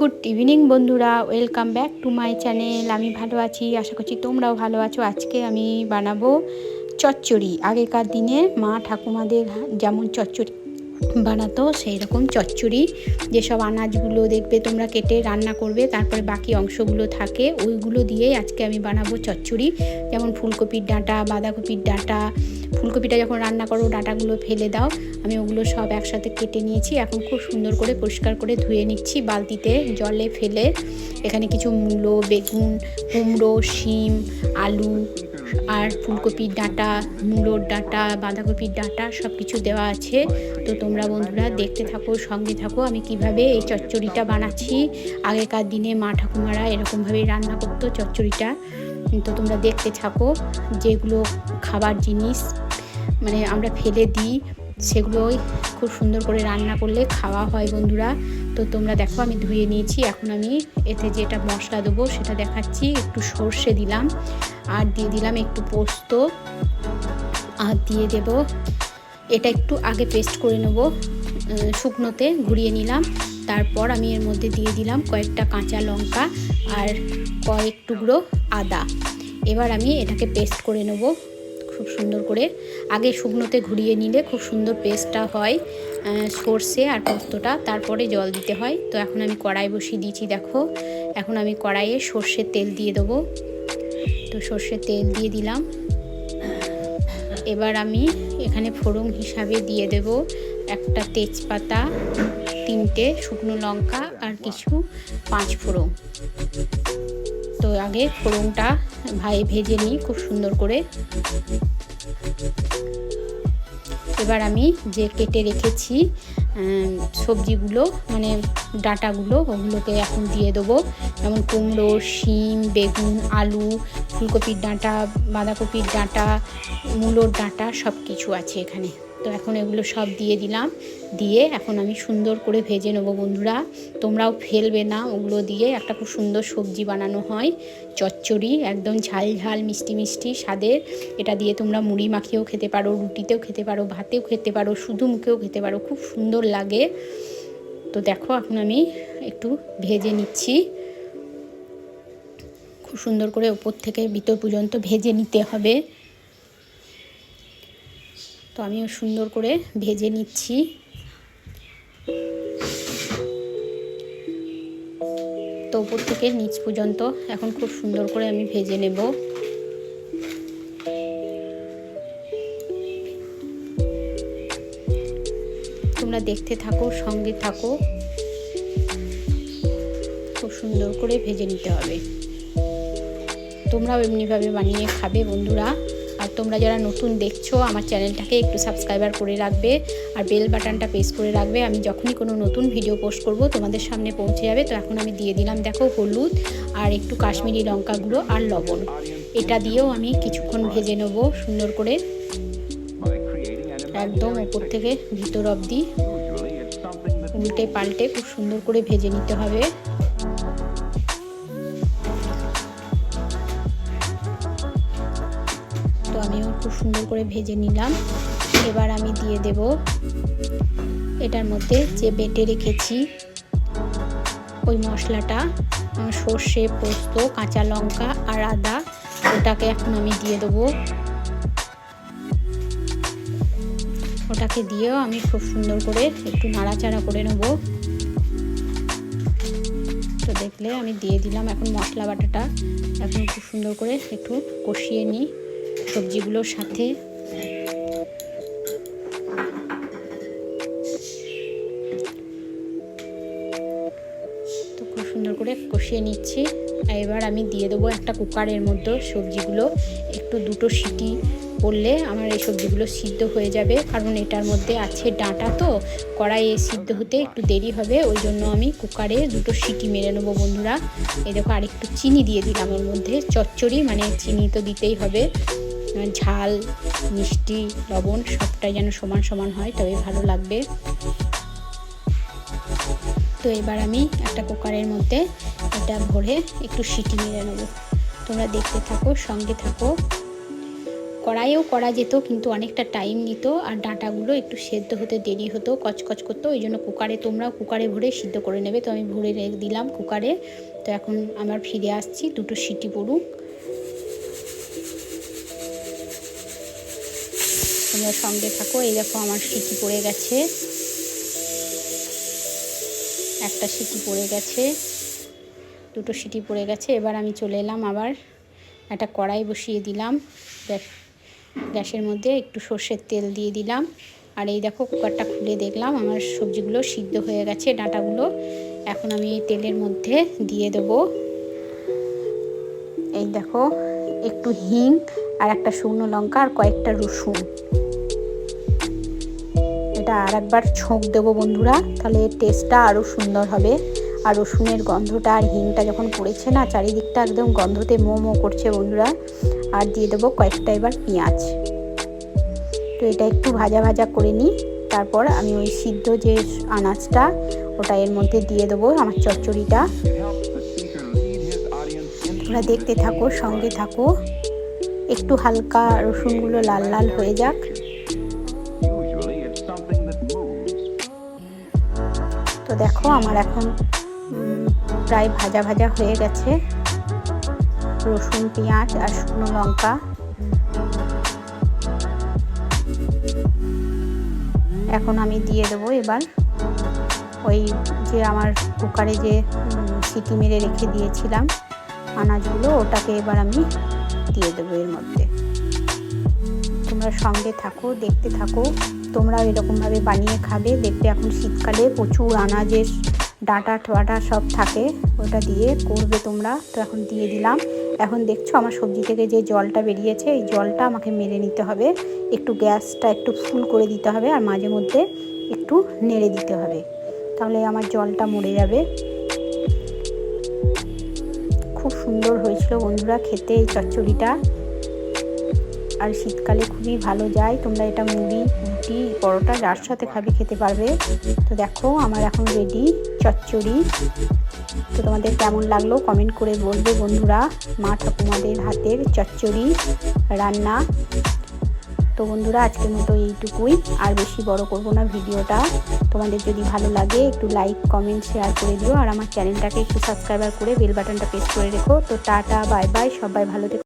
Good evening বন্ধুরা, welcome back to my channel. আমি ভালো আছি, আশা করছি তোমরাও ভালো আছো। আজকে আমি বানাবো চচ্চড়ি। আগেকার দিনে মা ঠাকুমাদের যেমন চচ্চড়ি। বানাতো সেই রকম চচ্চড়ি, যেসব আনাজগুলো দেখবে তোমরা কেটে রান্না করবে, তারপরে বাকি অংশগুলো থাকে, ওইগুলো দিয়েই আজকে আমি বানাবো চচ্চড়ি। যেমন ফুলকপির ডাঁটা, বাঁধাকপির ডাঁটা, ফুলকপিটা যখন রান্না করো, ডাঁটাগুলো ফেলে দাও, আমি ওগুলো সব একসাথে কেটে নিয়েছি, এখন খুব সুন্দর করে পরিষ্কার করে ধুয়ে নিচ্ছি বালতিতে, জলে ফেলে। এখানে কিছু মূলো, বেগুন, কুমড়ো, শিম, আলু আর ফুলকপির ডাঁটা, মূলোর ডাঁটা, বাঁধাকপির ডাঁটা সব কিছু দেওয়া আছে। তো তোমরা বন্ধুরা দেখতে থাকো, সঙ্গে থাকো আমি কীভাবে এই চচ্চড়িটা বানাচ্ছি। আগেকার দিনে মা ঠাকুমারা এরকমভাবেই রান্না করতো চচ্চড়িটা। তো তোমরা দেখতে থাকো যেগুলো খাবার জিনিস মানে আমরা ফেলে দিই, সেগুলোই খুব সুন্দর করে রান্না করলে খাওয়া হয় বন্ধুরা। তো তোমরা দেখো আমি ধুয়ে নিয়েছি, এখন আমি এতে যেটা মশলা দেবো সেটা দেখাচ্ছি, একটু সর্ষে দিলাম। আর দিয়ে দিলাম একটু পোস্ত। আর দিয়ে দেব, এটা একটু আগে পেস্ট করে নেব শুকনোতে ঘুরিয়ে নিলাম। তারপর আমি এর মধ্যে দিয়ে দিলাম কয়েকটা কাঁচা লঙ্কা আর কয়েক টুকরো আদা। এবার আমি এটাকে পেস্ট করে নেব খুব সুন্দর করে। আগে শুকনোতে ঘুরিয়ে নিলে খুব সুন্দর পেস্টটা হয় সর্ষে আর পোস্তটা। তারপরে জল দিতে হয়। তো এখন আমি কড়াই বসিয়ে দিয়েছি, দেখো। এখন আমি কড়াইয়ে সর্ষের তেল দিয়ে দেবো। তো সর্ষের তেল দিয়ে দিলাম। এবার আমি এখানে ফোড়ন হিসাবে দিয়ে দেব একটা তেজপাতা, তিনটে শুকনো লঙ্কা আর কিছু পাঁচ ফোড়ন। তো আগে ফোড়নটা ভাই ভেজে নিই খুব সুন্দর করে। এবার আমি যে কেটে রেখেছি সবজিগুলো মানে ডাঁটাগুলো, ওগুলোকে এখন দিয়ে দেবো। যেমন কুমড়ো, শিম, বেগুন, আলু ফুলকপির ডাঁটা, বাঁধাকপির ডাঁটা, মূলোর ডাঁটা সব কিছু আছে এখানে। তো এখন এগুলো সব দিয়ে দিলাম। দিয়ে এখন আমি সুন্দর করে ভেজে নেব বন্ধুরা। তোমরাও ফেলবে না ওগুলো দিয়ে। একটা খুব সুন্দর সবজি বানানো হয়। চচ্চড়ি, একদম ঝাল ঝাল, মিষ্টি মিষ্টি স্বাদের। এটা দিয়ে তোমরা মুড়ি মাখিয়েও খেতে পারো, রুটিতেও খেতে পারো, ভাতেও খেতে পারো, শুধু মুখেও খেতে পারো। খুব সুন্দর লাগে। তো দেখো এখন আমি একটু ভেজে নিচ্ছি। খুব সুন্দর করে ওপর থেকে ভিতর পর্যন্ত ভেজে নিতে হবে। তো আমিও সুন্দর করে ভেজে নিচ্ছি। তো ওপর থেকে নিচ পর্যন্ত এখন খুব সুন্দর করে আমি ভেজে নেব। তোমরা দেখতে থাকো, সঙ্গে থাকো। খুব সুন্দর করে ভেজে নিতে হবে। তোমরাও এমনিভাবে বানিয়ে খাবে বন্ধুরা। আর তোমরা যারা নতুন দেখছ, আমার চ্যানেলটাকে একটু সাবস্ক্রাইবার করে রাখবে আর বেল বাটনটা প্রেস করে রাখবে। আমি যখনই কোনো নতুন ভিডিও পোস্ট করব, তোমাদের সামনে পৌঁছে যাবে। তো এখন আমি দিয়ে দিলাম, দেখো, হলুদ আর একটু কাশ্মীরি লঙ্কা গুঁড়ো আর লবণ। এটা দিয়েও আমি কিছুক্ষণ ভেজে নেব সুন্দর করে। একদম ওপর থেকে ভিতর অবধি। উল্টে পাল্টে খুব সুন্দর করে ভেজে নিতে হবে। আমিও খুব সুন্দর করে ভেজে নিলাম। এবার আমি দিয়ে দেব এটার মধ্যে যে বেটে রেখেছি ওই মশলাটা সর্ষে, পোস্ত, কাঁচা লঙ্কা আর আদা, ওটাকে এখন আমি দিয়ে দেবো। ওটাকে দিয়েও আমি খুব সুন্দর করে একটু নাড়াচাড়া করে নেব। তো দেখলে আমি দিয়ে দিলাম এখন মশলা বাটাটা। এখন খুব সুন্দর করে একটু কষিয়ে নিই। সবজিগুলোর সাথে। তো খুব সুন্দর করে কষিয়ে নিচ্ছি। এবার আমি দিয়ে দেবো একটা কুকারের মধ্যে সবজিগুলো। একটু দুটো সিটি পড়লে আমার এই সবজিগুলো সিদ্ধ হয়ে যাবে। কারণ এটার মধ্যে আছে ডাঁটা তো, কড়াইয়ে সিদ্ধ হতে একটু দেরি হবে। ওই জন্য আমি কুকারে দুটো সিটি মেরে নেব বন্ধুরা। এই দেখো আরেকটু চিনি দিয়ে দিলাম ওর মধ্যে। চচ্চড়ি মানে চিনি তো দিতেই হবে। ঝাল, মিষ্টি, লবণ সবটাই যেন সমান সমান হয় তবে ভালো লাগবে। তো এবার আমি একটা কুকারের মধ্যে এটা ভরে একটু সিটি মেরে নেব। তোমরা দেখতে থাকো, সঙ্গে থাকো। কড়াইও করা যেত, কিন্তু অনেকটা টাইম নিত আর ডাঁটাগুলো একটু সেদ্ধ হতে দেরি হতো, কচকচ করতো। ওই জন্য কুকারে তোমরাও কুকারে ভরে সিদ্ধ করে নেবে। তো আমি ভরে রেখে দিলাম কুকারে। তো এখন আমার ফিরে আসছি, দুটো সিটি পড়ুক। তোমরা সঙ্গে থাকো, এই দেখো আমার সিটি পড়ে গেছে। একটা সিটি পড়ে গেছে, দুটো সিটি পড়ে গেছে। এবার আমি চলে এলাম আবার। একটা কড়াই বসিয়ে দিলাম। গ্যাস গ্যাসের মধ্যে একটু সর্ষের তেল দিয়ে দিলাম। আর এই দেখো কুকারটা খুলে দেখলাম, আমার সবজিগুলো সিদ্ধ হয়ে গেছে, ডাঁটাগুলো। এখন আমি এই তেলের মধ্যে দিয়ে দেবো। এই দেখো, একটু হিং আর একটা শুকনো লঙ্কা আর কয়েকটা রসুন। এটা আর একবার ছোঁক দেবো বন্ধুরা, তাহলে টেস্টটা আরও সুন্দর হবে। আর রসুনের গন্ধটা আর হিংটা যখন পড়েছে না, চারিদিকটা একদম গন্ধতে মো মো করছে বন্ধুরা। আর দিয়ে দেবো কয়েকটা এবার পেঁয়াজ। তো এটা একটু ভাজা ভাজা করে নিই। তারপর আমি ওই সিদ্ধ যে আনাজটা, ওটা এর মধ্যে দিয়ে দেবো আমার চচ্চড়িটা। তোমরা দেখতে থাকো, সঙ্গে থাকো। একটু হালকা রসুনগুলো লাল লাল হয়ে যাক। তো দেখো, আমার এখন প্রায় ভাজা ভাজা হয়ে গেছে। রসুন, পেঁয়াজ আর শুকনো লঙ্কা। এখন আমি দিয়ে দেবো এবার ওই যে আমার কুকারে যে সিটি মেরে রেখে দিয়েছিলাম আনাজগুলো, ওটাকে এবার আমি দিয়ে দেবো এর মধ্যে। তোমরা সঙ্গে থাকো, দেখতে থাকো। তোমরাও এরকমভাবে বানিয়ে খাবে। দেখবে এখন শীতকালে প্রচুর আনাজের ডাঁটা টাটা সব থাকে। ওটা দিয়ে করবে তোমরা। তো এখন দিয়ে দিলাম। এখন দেখছ আমার সবজি থেকে যে জলটা বেরিয়েছে, এই জলটা আমাকে মেরে নিতে হবে। একটু গ্যাসটা একটু ফুল করে দিতে হবে আর মাঝে মধ্যে একটু নেড়ে দিতে হবে। তাহলে আমার জলটা মরে যাবে। খুব সুন্দর হয়েছিল বন্ধুরা খেতে এই চচ্চড়িটা। আর শীতকালে খুবই ভালো যায়, তোমরা এটা মুড়ি রুটি পরোটা যার সাথে খাবে খেতে পারবে। তো দেখো, আমার এখন রেডি চচ্চড়ি। তো তোমাদের কেমন লাগল? কমেন্ট করে বলবে বন্ধুরা। মা ঠাকুমাদের হাতের চচ্চড়ি রান্না। তো বন্ধুরা, আজকের মতো এইটুকুই। আর বেশি বড় করব না ভিডিওটা। তোমাদের যদি ভালো লাগে, একটু লাইক কমেন্ট শেয়ার করে দিও। আর আমার চ্যানেলটাকে একটু সাবস্ক্রাইবার করে বেল বাটনটা প্রেস করে রেখো। তো টাটা বাই বাই সবাই ভালো থেকো।